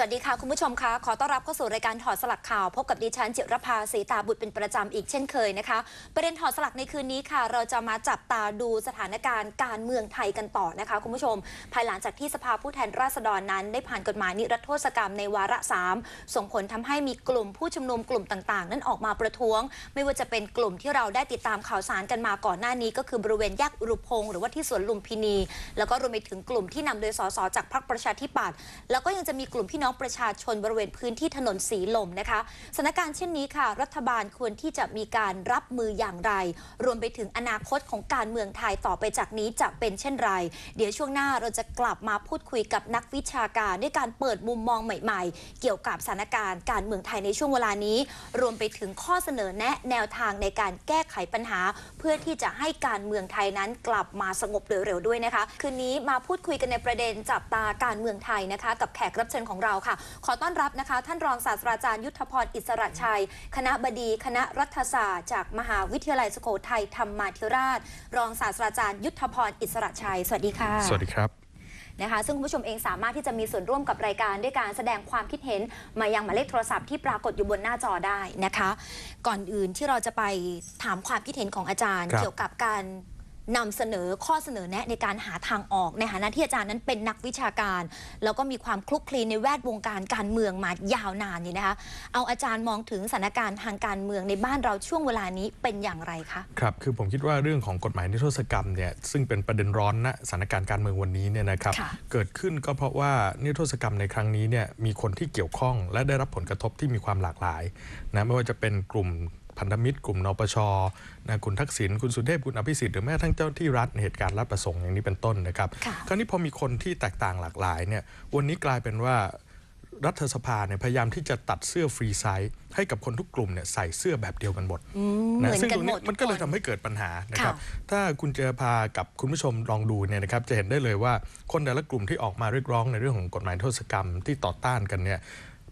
สวัสดีค่ะ คุณผู้ชมคะขอต้อนรับเข้าสู่รายการถอดสลักข่าว พบกับดิฉันจิรภาศรีตาบุตรเป็นประจำอีกเช่นเคยนะคะ ประเด็นถอดสลักในคืนนี้ค่ะ เราจะมาจับตาดูสถานการณ์การเมืองไทยกันต่อนะคะ คุณผู้ชม ภายหลังจากที่สภาผู้แทนราษฎรนั้น ได้ผ่านกฎหมายนิรโทษกรรมในวาระสามส่งผลทำให้มีกลุ่มผู้ชุมนุมกลุ่มต่างๆ นั้นออกมาประท้วง ไม่ว่าจะเป็นกลุ่มที่เราได้ติดตามข่าวสารกันมาก่อนหน้านี้ ก็คือบริเวณแยกอุรุพงศ์หรือว่าที่สวนลุมพินี แล้วก็รวมไปถึงกลุ่มที่นำโดยสสจากพรรคประชาธิปัตย์แล้วก็ยังจะมีกลุ่มพี่น้องประชาชนบริเวณพื้นที่ถนนสีลมนะคะสถานการณ์เช่นนี้ค่ะ รัฐบาลควรที่จะมีการรับมืออย่างไร รวมไปถึงอนาคตของการเมืองไทยต่อไปจากนี้จะเป็นเช่นไร เดี๋ยวช่วงหน้าเราจะกลับมาพูดคุยกับนักวิชาการ ด้วยการเปิดมุมมองใหม่ ๆ เกี่ยวกับสถานการณ์การเมืองไทยในช่วงเวลานี้ รวมไปถึงข้อเสนอแนะแนวทางในการแก้ไขปัญหา เพื่อที่จะให้การเมืองไทยนั้นกลับมาสงบเร็วๆด้วยนะคะ คืนนี้มาพูดคุยกันในประเด็นจับตาการเมืองไทยนะคะ กับแขกรับเชิญของเราค่ะ ขอต้อนรับนะคะ ท่านรองศาสตราจารย์ยุทธพรอิสระชัย คณะบดีคณะรัฐศาสตร์จากมหาวิทยาลัยสุโขทัยธรรมาธิราช รองศาสตราจารย์ยุทธพรอิสระชัย สวัสดีค่ะ สวัสดีครับนะคะซึ่งคุณผู้ชมเองสามารถที่จะมีส่วนร่วมกับรายการด้วยการแสดงความคิดเห็น มายังหมายเลขโทรศัพท์ที่ปรากฏอยู่บนหน้าจอได้นะคะ ก่อนอื่นที่เราจะไปถามความคิดเห็นของอาจารย์ครับเกี่ยวกับการ นำเสนอข้อเสนอแนะในการหาทางออกในฐานะที่อาจารย์นั้นเป็นนักวิชาการ แล้วก็มีความคลุกคลีในแวดวงการการเมืองมายาวนานนี่นะคะ เอาอาจารย์มองถึงสถานการณ์ทางการเมืองในบ้านเราช่วงเวลานี้เป็นอย่างไรคะครับคือผมคิดว่าเรื่องของกฎหมายนิรโทษกรรมเนี่ยซึ่งเป็นประเด็นร้อนณสถานการณ์การเมืองวันนี้เนี่ยนะครับค่ะเกิดขึ้นก็เพราะว่านิรโทษกรรมในครั้งนี้เนี่ยมีคนที่เกี่ยวข้อง และได้รับผลกระทบที่มีความหลากหลายนะไม่ว่าจะเป็นกลุ่ม พันธมิตรกลุ่มนปชนะคุณทักษิณคุณสุเทพคุณอภิสิทธิ์หรือแม้กระทั่งเจ้าที่รัฐในเหตุการณ์รัฐประสงค์อย่างนี้เป็นต้นนะครับค่ะคราวนี้พอมีคนที่แตกต่างหลากหลายเนี่ยวันนี้กลายเป็นว่ารัฐสภาเนี่ยพยายามที่จะตัดเสื้อฟรีไซส์ให้กับคนทุกกลุ่มเนี่ยใส่เสื้อแบบเดียวกันหมดอืมเหนะมือนซึ่งกัตนรงหมนี้ดมันก็เลยทุทำคให้เกิดปัญหานะครับค่ะถ้าคุณเจอพากับคุณผู้ชมลองดูเนี่ยนะครับจะเห็นได้เลยว่าคนแต่ละกลุ่มที่ออกมาเรียกร้องในเรื่องของกฎหมายโทษกรรมที่ต่อต้านกันเนี่ย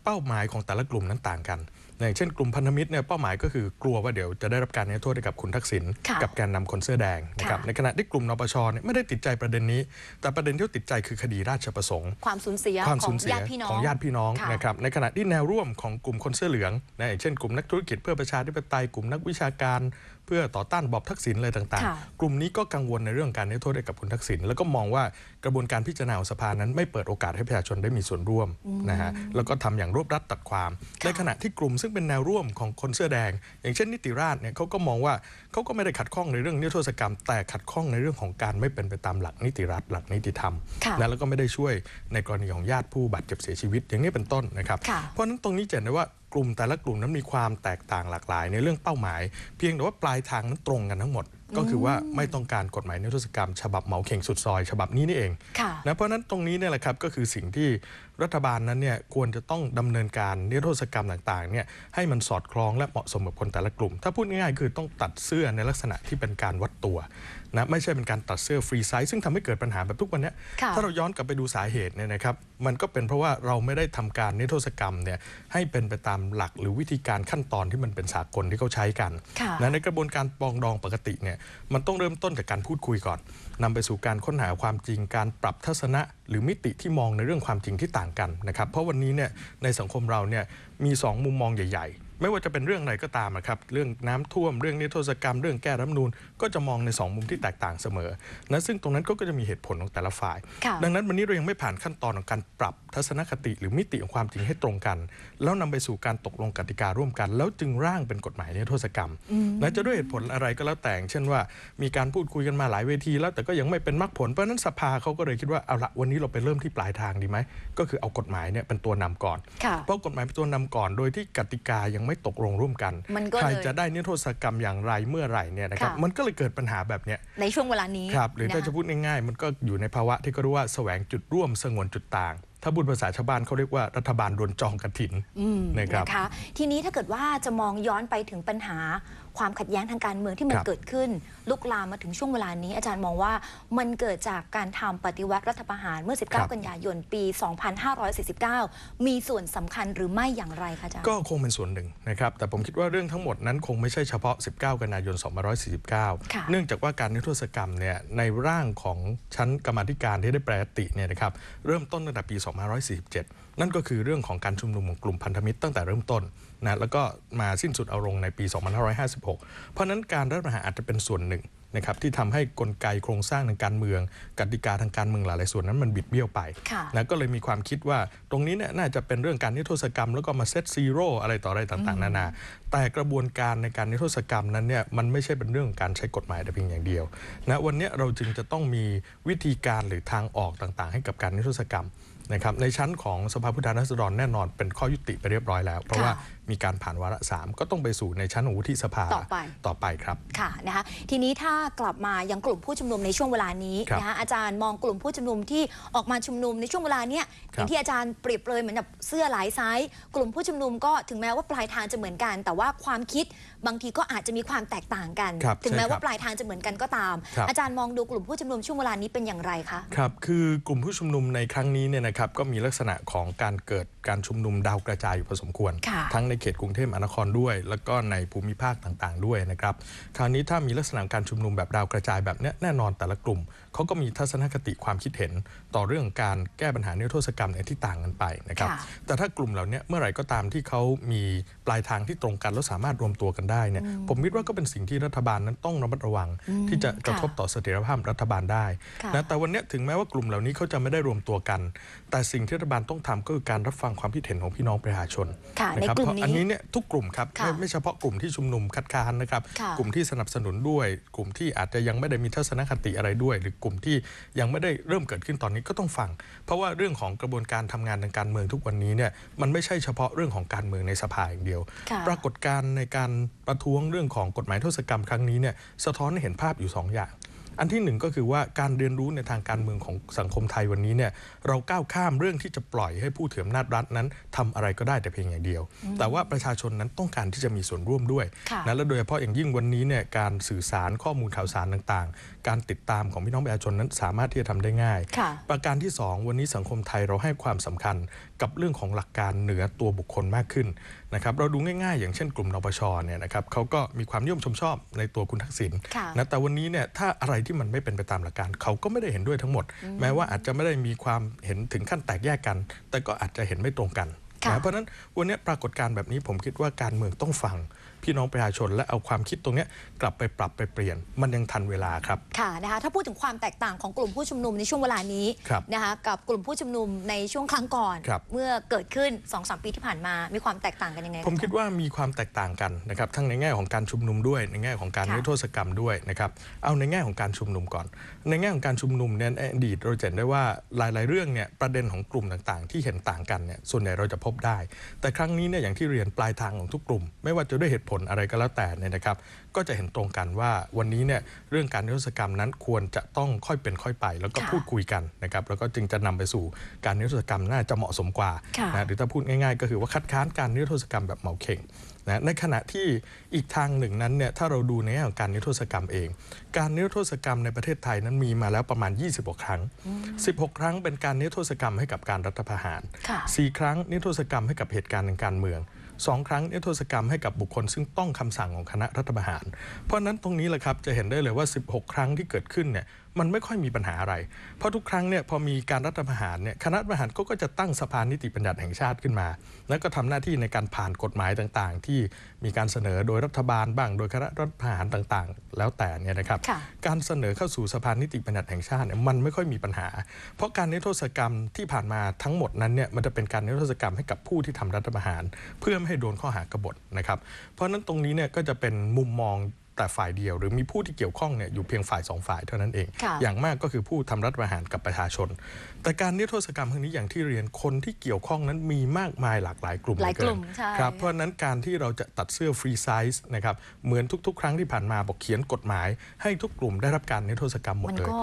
เป้าหมายของแต่ละกลุ่มนั้นต่างกันอย่างเช่นกลุ่มพันธมิตรเนี่ยเป้าหมายก็คือกลัวว่าเดี๋ยวจะได้รับการนิรโทษให้กับคุณทักษิณค่ะกับแกนนำคนเสื้อแดงนะครับค่ะในขณะที่กลุ่มนปชเนี่ยไม่ได้ติดใจประเด็นนี้ แต่ประเด็นที่ติดใจคือคดีราชประสงค์ ความสูญเสียความขอสูงญเสียญาติพี่น้องของญาติพี่น้องค่ะนะครับในขณะที่แนวร่วมของกลุ่มคนเสื้อเหลืองนะอย่างเช่นกลุ่มนักธุรกิจเพื่อประชาธิปไตยกลุ่มนักวิชาการ เพื่อต่อต้านบอบทักษิณอะไรต่างค่ะๆกลุ่มนี้ก็กังวลในเรื่องการนิรโทษให้กับคุณทักษิณแล้วก็มองว่ากระบวนการพิจารณาของสภานั้นไม่เปิดโอกาสให้ประชาชนได้มีส่วนร่วมนะฮะแล้วก็ทำอย่างรวบรัดตัดความค่ะในขณะที่กลุ่มซึ่งเป็นแนวร่วมของคนเสื้อแดง อย่างเช่นนิติราษฎร์เนี่ยเขาก็มองว่าเขาก็ไม่ได้ขัดข้องในเรื่องนิรโทษกรรม แต่ขัดข้องในเรื่องของการไม่เป็นไปตามหลักนิติรัฐหลักนิติธรรมค่ะนะแล้วก็ไม่ได้ช่วยในกรณีของญาติผู้บาดเจ็บเสียชีวิต อย่างนี้เป็นต้นนะครับค่ะเพราะฉะนั้นตรงนี้จะเห็นได้ว่าก ลุ่มแต่ละกลุ่มนั้นมีความแตกต่างหลากหลาย ในเรื่องเป้าหมาย เพียงแต่ว่าปลายทางนั้นตรงกันทั้งหมด ก็คือว่าไม่ต้องการกฎหมายนิรโทษกรรม ฉบับเหมาเข่งสุดซอย ฉบับนี้นี่เองค่ะนะเพราะฉะนั้นตรงนี้เนี่ยแหละครับก็คือสิ่งที่รัฐบาลนั้นเนี่ยควรจะต้องดำเนินการนิรโทษกรรมต่างๆเนี่ยให้มันสอดคล้องและเหมาะสมกับคนแต่ละกลุ่ม ถ้าพูดง่ายๆคือต้องตัดเสื้อในลักษณะที่เป็นการวัดตัวนะไม่ใช่เป็นการตัดเสื้อฟรีไซส์ซึ่งทำให้เกิดปัญหาแบบทุกวันเนี้ยค่ะถ้าเราย้อนกลับไปดูสาเหตุเนี่ยนะครับมันก็เป็นเพราะว่าเราไม่ได้ทำการนิรโทษกรรมเนี่ยให้เป็นไปตามหลักหรือวิธีการขั้นตอนที่มันเป็นสากลที่เขาใช้กันค่ะนะในกระบวนการปรองดองปกติเนี่ยมันต้องเริ่มต้นจากการพูดคุยก่อนนำไปสู่การค้นหาความจริงการปรับทัศนะ หรือมิติที่มองในเรื่องความจริงที่ต่างกันนะครับเพราะวันนี้เนี่ยในสังคมเราเนี่ยมีสองมุมมองใหญ่ ๆ ไม่ว่าจะเป็นเรื่องไหนก็ตามนะครับเรื่องน้ำท่วมเรื่องนิรโทษกรรม เรื่องแก้รัฐธรรมนูนก็จะมองในสองมุมที่แตกต่างเสมอนะซึ่งตรงนั้นก็จะมีเหตุผลของแต่ละฝ่ายค่ะดังนั้นวันนี้เรายังไม่ผ่านขั้นตอนของการปรับทัศนคติหรือมิติของความจริงให้ตรงกัน แล้วนำไปสู่การตกลงกติการ่วมกัน แล้วจึงร่างเป็นกฎหมายนิรโทษกรรมนะจะด้วยเหตุผลอะไรก็แล้วแต่อย่างเช่นว่า มีการพูดคุยกันมาหลายเวที แล้วแต่ก็ยังไม่เป็นมรรคผลเพราะฉะนั้นสภาเขาก็เลยคิดว่าเอาละวันนี้เราไปเริ่มที่ปลายทางดีไหมก็คือเอากฎหมายเนี่ยเป็นตัวนำก่อนค่ะเพราะกฎหมายเป็นตัวนำก่อนโดยที่กติกายังไม่ตกลงร่วมกันมันก็ใครเลยจะได้นิรโทษกรรมอย่างไรเมื่อไหร่เนี่ยนะครับค่ะมันก็เลยเกิดปัญหาแบบเนี้ยในช่วงเวลานี้ครับหรือถ้าคจะพูดง่ายๆ มันก็อยู่ในภาวะที่เขาเรียกว่าแสวงจุดร่วมสงวนจุดต่างถ้าพูดภาษาชาวบ้านเขาเรียกว่ารัฐบาลโดนจองกระถินอืมนะครับนะคะทีนี้ถ้าเกิดว่าจะมองย้อนไปถึงปัญหา ความขัดแย้งทางการเมืองที่มันครับเกิดขึ้น ลุกลามมาถึงช่วงเวลานี้ อาจารย์มองว่ามันเกิดจากการทำปฏิวัติรัฐประหารเมื่อ 19 กันยายนปี 2549 มีส่วนสำคัญหรือไม่อย่างไรคะอาจารย์ก็คงเป็นส่วนหนึ่งนะครับแต่ผมคิดว่าเรื่องทั้งหมดนั้นคงไม่ใช่เฉพาะ 19 กันยายนค่ะ2549 เนื่องจากว่าการนิรโทษกรรมเนี่ยในร่างของชั้นกรรมาธิการที่ได้แปรยติเนี่ยนะครับเริ่มต้นตั้งแต่ปี 2547 นั่นก็คือเรื่องของการชุมนุมของกลุ่มพันธมิตรตั้งแต่เริ่มต้นนะแล้วก็มาสิ้นสุดเอาลงในปี 2556 เพราะฉะนั้นการรัฐประหารอาจจะเป็นส่วนหนึ่งนะครับที่ทำให้กลไกโครงสร้างทางการเมือง กติกาทางการเมืองหลายๆส่วนนั้นมันบิดเบี้ยวไปค่ะนะก็เลยมีความคิดว่าตรงนี้เนี่ยน่าจะเป็นเรื่องการนิรโทษกรรม แล้วก็มาเซตซีโร่อะไรต่ออะไรต่างๆ นานา แต่กระบวนการในการนิรโทษกรรมนั้นเนี่ยมันไม่ใช่เป็นเรื่องของการใช้กฎหมายแต่เพียงอย่างเดียวนะวันเนี้ยเราจึงจะต้องมีวิธีการหรือทางออกต่างๆ ให้กับการนิรโทษกรรม นะครับในชั้นของสภาผู้แทนราษฎรแน่นอนเป็นข้อยุติไปเรียบร้อยแล้ว เพราะว่า มีการผ่านวาระสามก็ต้องไปสู่ในชั้นของวุฒิสภาต่อไปต่อไปครับค่ะนะคะทีนี้ถ้ากลับมายังกลุ่มผู้ชุมนุมในช่วงเวลานี้ครับนะคะอาจารย์มองกลุ่มผู้ชุมนุมที่ออกมาชุมนุมในช่วงเวลาเนี้ยอครับย่างที่อาจารย์เปรียบเลยเหมือนแบบเสื้อหลายไซส์กลุ่มผู้ชุมนุมก็ถึงแม้ว่าปลายทางจะเหมือนกัน แต่ว่าความคิดบางทีก็อาจจะมีความแตกต่างกันครับถึงแม้ใช่ครับว่าปลายทางจะเหมือนกันก็ตามครับอาจารย์มองดูกลุ่มผู้ชุมนุมช่วงเวลานี้เป็นอย่างไรคะครับคือกลุ่มผู้ชุมนุมในครั้งนี้เนี่ยนะครับก็มีลักษณะของการเกิดการชุมนุมดาวกระจายอยู่พอสมควรค่ะทั้งในเขตกรุงเทพมหานครด้วย แล้วก็ในภูมิภาคต่างๆ ด้วยนะครับคราวนี้ถ้ามีลักษณะการชุมนุมแบบดาวกระจายแบบเนี้ยแน่นอนแต่ละกลุ่มเขาก็มีทัศนคติความคิดเห็น ต่อเรื่องการแก้ปัญหาเนื้อโทษกรรมในที่ต่างกันไปนะครับค่ะแต่ถ้ากลุ่มเหล่านี้เมื่อไหร่ก็ตามที่เขามีปลายทางที่ตรงกันแล้วสามารถรวมตัวกันได้เนี่ยผมคิดว่าก็เป็นสิ่งที่รัฐบาลนั้นต้องระมัดระวัง ที่จะกระทบต่อเสถียรภาพรัฐบาลได้ค่ะนะแต่วันเนี้ยถึงแม้ว่ากลุ่มเหล่านี้เขาจะไม่ได้รวมตัวกัน แต่สิ่งที่รัฐบาลต้องทำก็คือการรับฟังความคิดเห็นของพี่น้องประชาชนค่ะนะในครับกลุ่เพมราะนี้อันนี้เนี่ยทุกกลุ่มครับค่ะไม่ไม่เฉพาะกลุ่มที่ชุมนุมคัดค้านนะครับค่ะกลุ่มที่สนับสนุนด้วย กลุ่มที่อาจจะยังไม่ได้มีทัศนคติอะไรด้วย หรือกลุ่มที่ยังไม่ได้เริ่มเกิดขึ้นตอนนี้ก็ต้องฟัง เพราะว่าเรื่องของกระบวนการทำงานทางการเมืองทุกวันนี้เนี่ยมันไม่ใช่เฉพาะเรื่องของการเมืองในสภาอย่างเดียวค่ะปรากฏการณ์ในการประท้วงเรื่องของกฎหมายโทษกรรมครั้งนี้เนี่ยสะท้อนให้เห็นภาพอยู่สองอย่าง อันที่หนึ่งก็คือว่าการเรียนรู้ในทางการเมืองของสังคมไทยวันนี้เนี่ยเราก้าวข้ามเรื่องที่จะปล่อยให้ผู้ถืออำนาจรัฐนั้นทำอะไรก็ได้แต่เพียงอย่างเดียว แต่ว่าประชาชนนั้นต้องการที่จะมีส่วนร่วมด้วยค่ะนะและโดยเฉพาะอย่างยิ่งวันนี้เนี่ยการสื่อสารข้อมูลข่าวสารต่างๆ การติดตามของพี่น้องประชาชนนั้นสามารถที่จะทำได้ง่ายค่ะประการที่ 2 วันนี้สังคมไทยเราให้ความสำคัญกับเรื่องของหลักการเหนือตัวบุคคลมากขึ้นนะครับเราดูง่ายๆ อย่างเช่นกลุ่มนปชเนี่ยนะครับเขาก็มีความนิยมชมชอบในตัวคุณทักษิณค่ะนะแต่วันนี้เนี่ยถ้าอะไรที่มันไม่เป็นไปตามหลักการเขาก็ไม่ได้เห็นด้วยทั้งหมด แม้ว่าอาจจะไม่ได้มีความเห็นถึงขั้นแตกแยกกัน แต่ก็อาจจะเห็นไม่ตรงกันค่ะนะเพราะฉะนั้นวันนี้ปรากฏการณ์แบบนี้ผมคิดว่าการเมืองต้องฟัง พี่น้องประชาชน และเอาความคิดตรงเนี้ยกลับไปปรับไปเปลี่ยน มันยังทันเวลาครับค่ะนะคะถ้าพูดถึงความแตกต่างของกลุ่มผู้ชุมนุมในช่วงเวลานี้ครับนะคะกับกลุ่มผู้ชุมนุมในช่วงครั้งก่อนครับเมื่อเกิดขึ้น2อสปีที่ผ่านมา มีความแตกต่างกันยังไงผมคิดว่ามีความแตกต่างกันนะครับทั้งในแง่ของการชุมนุมด้วย ในแง่ของการค่ะนิรโทษกรรมด้วยนะครับเอาในแง่ของการชุมนุมก่อน ในแง่ของการชุมนุมเนี่ยในอดีตเราจะเห็นได้ว่าหลาย ๆ เรื่องเนี่ยประเด็นของกลุ่มต่าง ๆ ที่เห็นต่างกันเนี่ยส่วนใหญ่เราจะพบได้ แต่ครั้งนี้เนี่ยอย่างที่เรียนปลายทางของทุกกลุ่ม ไม่ว่าจะด้วยเหตุผลอะไรก็แล้วแต่เนี่ยนะครับ ก็จะเห็นตรงกันว่าวันนี้เนี่ยเรื่องการนิรโทษกรรมนั้นควรจะต้องค่อยเป็นค่อยไป แล้วก็ค่ะพูดคุยกันนะครับแล้วก็จึงจะนำไปสู่การนิรโทษกรรมน่าจะเหมาะสมกว่าค่ะนะหรือถ้าพูดง่ายๆ ก็คือว่าคัดค้านการนิรโทษกรรมแบบเหมาเข่งนะในขณะที่อีกทางหนึ่งนั้นเนี่ยถ้าเราดูในแง่ของการนิรโทษกรรมเอง การนิรโทษกรรมในประเทศไทยนั้นมีมาแล้วประมาณ 20กว่าครั้ง 16 ครั้งเป็นการนิรโทษกรรมให้กับการรัฐประหารค่ะ4ครั้งนิรโทษกรรมให้กับเหตุการณ์ทางการเมือง สองครั้งนิรโทษกรรมให้กับบุคคล ซึ่งต้องคำสั่งของคณะรัฐประหาร เพราะฉะนั้นตรงนี้แหละครับจะเห็นได้เลยว่า 16 ครั้งที่เกิดขึ้นเนี่ย มันไม่ค่อยมีปัญหาอะไร เพราะทุกครั้งเนี่ยพอมีการรัฐประหารเนี่ยคณะรัฐประหารก็ก็จะตั้งสภานิติบัญญัติแห่งชาติขึ้นมา แล้วก็ทำหน้าที่ในการผ่านกฎหมายต่างๆ ที่มีการเสนอโดยรัฐบาลบ้าง โดยคณะรัฐประหารต่างๆ แล้วแต่เนี่ยนะครับค่ะการเสนอเข้าสู่สภานิติบัญญัติแห่งชาติเนี่ยมันไม่ค่อยมีปัญหา เพราะการนิรโทษกรรมที่ผ่านมาทั้งหมดนั้นเนี่ยมันจะเป็นการนิรโทษกรรมให้กับผู้ที่ทำรัฐประหาร เพื่อไม่ให้โดนข้อหากบฏนะครับ เพราะฉะนั้นตรงนี้เนี่ยก็จะเป็นมุมมอง แต่ฝ่ายเดียว หรือมีผู้ที่เกี่ยวข้องเนี่ยอยู่เพียงฝ่ายสองฝ่ายเท่านั้นเองค่ะอย่างมากก็คือผู้ทำรัฐประหารกับประชาชน แต่การนิรโทษกรรมครั้งนี้อย่างที่เรียนคนที่เกี่ยวข้องนั้นมีมากมายหลากหลายกลุ่มหลายเอกลุ่มใช่ครับเพราะฉะนั้นการที่เราจะตัดเสื้อฟรีไซส์นะครับเหมือนทุก ๆ ครั้งที่ผ่านมาบอกเขียนกฎหมาย ให้ทุกกลุ่มได้รับการนิรโทษกรรมหมดมันเลยก็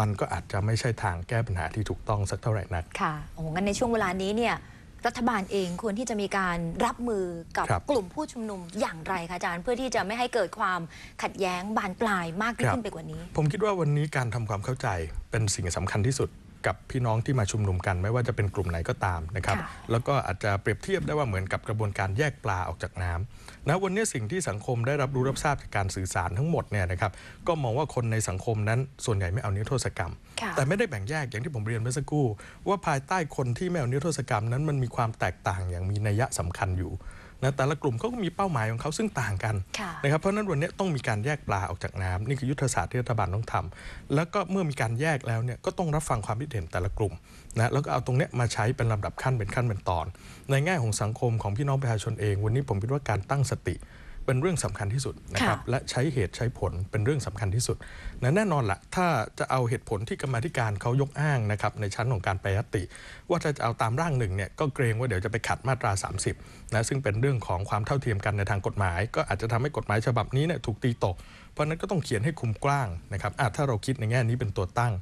มันก็อาจจะไม่ใช่ทางแก้ปัญหาที่ถูกต้องสักเท่าไหร่นักค่ะโอ้โหงั้นในช่วงเวลานี้เนี่ย รัฐบาลเองควรที่จะมีการรับมือกับครับ กลุ่มผู้ชุมนุมอย่างไรคะอาจารย์ เพื่อที่จะไม่ให้เกิดความขัดแย้งบานปลายมากยิ่งครับขึ้นไปกว่านี้ ผมคิดว่าวันนี้การทำความเข้าใจเป็นสิ่งสำคัญที่สุด กับพี่น้องที่มาชุมนุมกัน ไม่ว่าจะเป็นกลุ่มไหนก็ตามนะครับค่ะแล้วก็อาจจะเปรียบเทียบได้ว่าเหมือนกับกระบวนการแยกปลาออกจากน้ำนะวันนี้สิ่งที่สังคมได้รับรู้รับทราบจากการสื่อสารทั้งหมดเนี่ยนะครับก็มองว่าคนในสังคมนั้นส่วนใหญ่ไม่เอานิรโทษกรรมค่ะแต่ไม่ได้แบ่งแยกอย่างที่ผมเรียนเมื่อสักครู่ ว่าภายใต้คนที่ไม่เอานิรโทษกรรมนั้นมันมีความแตกต่างอย่างมีนัยยะสำคัญอยู่ นะแต่ละกลุ่มเขาก็มีเป้าหมายของเขาซึ่งต่างกันค่ะนะครับเพราะฉะนั้นวันนี้ต้องมีการแยกปลาออกจากน้ำนี่คือยุทธศาสตร์ที่รัฐบาลต้องทำแล้วก็เมื่อมีการแยกแล้วเนี่ยก็ต้องรับฟังความคิดเห็นแต่ละกลุ่มนะแล้วก็เอาตรงเนี้ยมาใช้เป็นลำดับขั้นเป็นขั้นเป็นตอน ในแง่ของสังคมของพี่น้องประชาชนเอง วันนี้ผมคิดว่าการตั้งสติ เป็นเรื่องสำคัญที่สุดนะครับค่ะและใช้เหตุใช้ผลเป็นเรื่องสำคัญที่สุดนะแน่นอนละถ้าจะเอาเหตุผลที่กรรมาธิการเขายกอ้างนะครับในชั้นของการแปรยติ ว่าถ้าจะเอาตามร่างหนึ่งเนี่ยก็เกรงว่าเดี๋ยวจะไปขัดมาตรา 30นะซึ่งเป็นเรื่องของความเท่าเทียมกันในทางกฎหมาย ก็อาจจะทำให้กฎหมายฉบับนี้เนี่ยถูกตีตก เพราะฉะนั้นก็ต้องเขียนให้คุมกว้างนะครับอะถ้าเราคิดในแง่นี้เป็นตัวตั้ง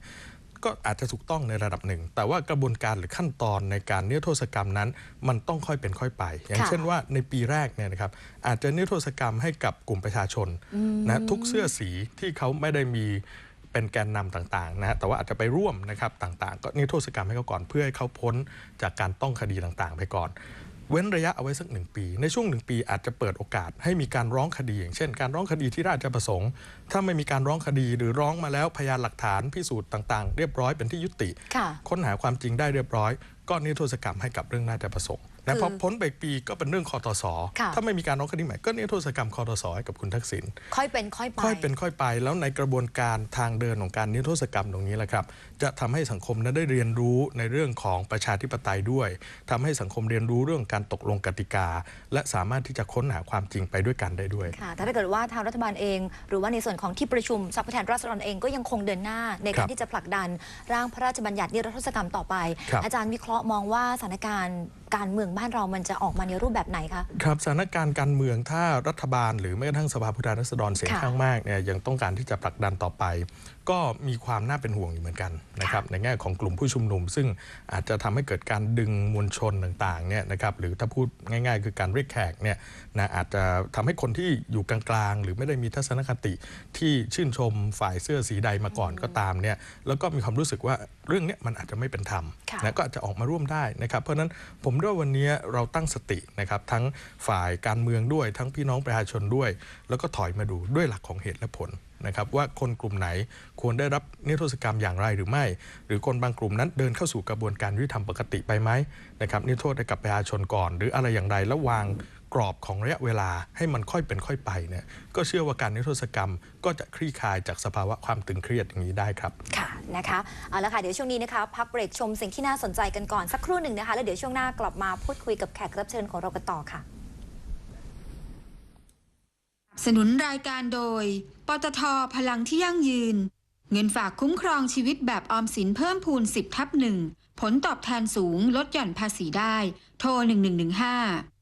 ก็อาจจะถูกต้องในระดับหนึ่ง แต่ว่ากระบวนการหรือขั้นตอนในการนิรโทษกรรมนั้น มันต้องค่อยเป็นค่อยไป อย่างค่ะเช่นว่าในปีแรกเนี่ยนะครับอาจจะนิรโทษกรรมให้กับกลุ่มประชาชนนะทุกเสื้อสีที่เขาไม่ได้มีเป็นแกนนำต่างๆนะฮะแต่ว่าอาจจะไปร่วมนะครับต่างๆ ก็นิรโทษกรรมให้เขาก่อนเพื่อให้เขาพ้นจากการต้องคดีต่างๆ ไปก่อน เว้นระยะเอาไว้สักหนึ่งปี ในช่วงหนึ่งปีอาจจะเปิดโอกาสให้มีการร้องคดี อย่างเช่น การร้องคดีที่ราชประสงค์ ถ้าไม่มีการร้องคดีหรือร้องมาแล้วพยานหลักฐานพิสูจน์ต่างๆ เรียบร้อยเป็นที่ยุติค่ะค้นหาความจริงได้เรียบร้อย ก็นิรโทษกรรมให้กับเรื่องราชประสงค์ นะคือพอพ้นไปปีก็เป็นเรื่องคอตสค่ะถ้าไม่มีการร้องคดีใหม่ก็นิรโทษกรรมคอตสให้กับคุณทักษิณค่อยเป็นค่อยไปค่อยเป็นค่อยไป แล้วในกระบวนการทางเดินของการนิรโทษกรรมตรงนี้แหละครับ จะทำให้สังคมนั้นได้เรียนรู้ในเรื่องของประชาธิปไตยด้วยทำให้สังคมเรียนรู้เรื่องการตกลงกติกา และสามารถที่จะค้นหาความจริงไปด้วยกันได้ด้วยค่ะแต่ถ้าเกิดว่าทางรัฐบาลเอง หรือว่าในส่วนของที่ประชุมสภาผู้แทนราษฎรเองก็ยังคงเดินหน้าในครัการบที่จะผลักดันร่างพระราชบัญญัตินิรโทษกรรมต่อไปครับอาจารย์วิเคราะห์มองว่าสถานการณ์การเมืองบ้านเรามันจะออกมาในรูปแบบไหนคะ ครับสถานการณ์การเมืองถ้ารัฐบาล หรือแม้กระทั่งสภาผู้แทนราษฎรเสียงค่ะข้างมากเนี่ยยังต้องการที่จะผลักดันต่อไป ก็มีความน่าเป็นห่วงอยู่เหมือนกันนะครับในแง่ของกลุ่มผู้ชุมนุม ซึ่งอาจจะทำให้เกิดการดึงมวลชนต่างๆเนี่ยนะครับหรือถ้าพูดง่าย ๆ คือการเรียกแขกเนี่ยนะอาจจะทำให้คนที่อยู่กลางๆ หรือไม่ได้มีทัศนคติที่ชื่นชมฝ่ายเสื้อสีใดมาก่อนก็ตามเนี่ยแล้วก็มีความรู้สึกว่าเรื่องเนี้ยมันอาจจะไม่เป็นธรรมค่ะนะก็อาจจะออกมาร่วมได้นะครับ เพราะฉะนั้นผมว่าวันนี้เราตั้งสตินะครับทั้งฝ่ายการเมืองด้วย ทั้งพี่น้องประชาชนด้วย แล้วก็ถอยมาดูด้วยหลักของเหตุและผล นะครับว่าคนกลุ่มไหนควรได้รับนิรโทษกรรมอย่างไรหรือไม่ หรือคนบางกลุ่มนั้นเดินเข้าสู่กระบวนการยุติธรรมปกติไปไหมนะครับนิรโทษให้กับประชาชนก่อน หรืออะไรอย่างไรแล้ววางกรอบของระยะเวลาให้มันค่อยเป็นค่อยไปเนี่ยก็เชื่อว่าการนิรโทษกรรมก็จะคลี่คลายจากสภาวะความตึงเครียดอย่างนี้ได้ครับ ค่ะนะคะเอาละค่ะเดี๋ยวช่วงนี้นะคะพักเบรกชมสิ่งที่น่าสนใจกันก่อนสักครู่หนึ่งนะคะแล้วเดี๋ยวช่วงหน้ากลับมาพูดคุยกับแขกรับเชิญของเรากันต่อค่ะ สนุนรายการโดย ปตทพลังที่ยั่งยืน เงินฝากคุ้มครองชีวิตแบบออมสินเพิ่มพูน 10 ทับหนึ่งผลตอบแทนสูงลดหย่อนภาษีได้ โทร 1115